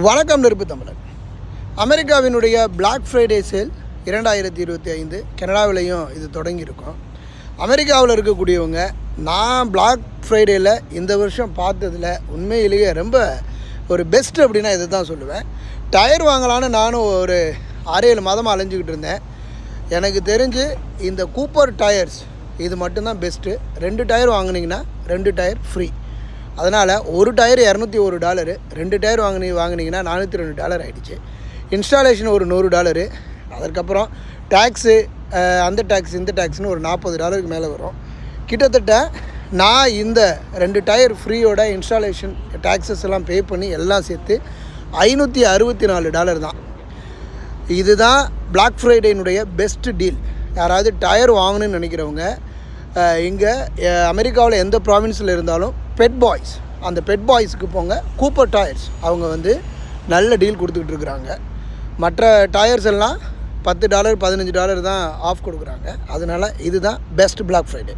வணக்கம் நெருப்பு தமிழன் அமெரிக்காவினுடைய பிளாக் ஃப்ரைடே சேல் இரண்டாயிரத்தி இருபத்தி ஐந்து கனடாவிலையும் இது தொடங்கியிருக்கும். அமெரிக்காவில் இருக்கக்கூடியவங்க நான் பிளாக் ஃப்ரைடேயில் இந்த வருஷம் பார்த்ததில் உண்மையிலேயே ரொம்ப ஒரு பெஸ்ட் அப்படின்னா இதை தான் சொல்லுவேன். டயர் வாங்கலான்னு நானும் ஒரு ஆறு ஏழு மாதமாக அலைஞ்சிக்கிட்டு இருந்தேன். எனக்கு தெரிஞ்சு இந்த கூப்பர் டயர்ஸ் இது மட்டும்தான் பெஸ்ட்டு ரெண்டு டயர் வாங்கினீங்கன்னா ரெண்டு டயர் ஃப்ரீ அதனால் ஒரு டயர் இரநூத்தி ஒரு டாலரு ரெண்டு டயர் வாங்கினி வாங்குனீங்கன்னா நானூற்றி ரெண்டு டாலர் ஆகிடுச்சு இன்ஸ்டாலேஷன் ஒரு நூறு டாலரு அதற்கப்புறம் டேக்ஸு அந்த டேக்ஸ் இந்த டேக்ஸ்னு ஒரு நாற்பது டாலருக்கு மேலே வரும். கிட்டத்தட்ட நான் இந்த ரெண்டு டயர் ஃப்ரீயோட இன்ஸ்டாலேஷன் டேக்ஸஸ் எல்லாம் பே பண்ணி எல்லாம் சேர்த்து ஐநூற்றி அறுபத்தி நாலு டாலர் தான். இதுதான் பிளாக் ஃப்ரைடேனுடைய பெஸ்ட் டீல் யாராவது டயர் வாங்கணும்னு நினைக்கிறவங்க இங்கே அமெரிக்காவில் எந்த ப்ராவின்ஸில் இருந்தாலும் பெட் பாய்ஸ் அந்த பெட் பாய்ஸ்க்கு போங்க. கூப்பர் டயர்ஸ் அவங்க வந்து நல்ல டீல் கொடுத்துக்கிட்டு இருக்கிறாங்க. மற்ற டயர்ஸ் எல்லாம் பத்து டாலர் பதினஞ்சு டாலர் தான் ஆஃப் கொடுக்குறாங்க. அதனால இதுதான் பெஸ்ட் பிளாக் ஃப்ரைடே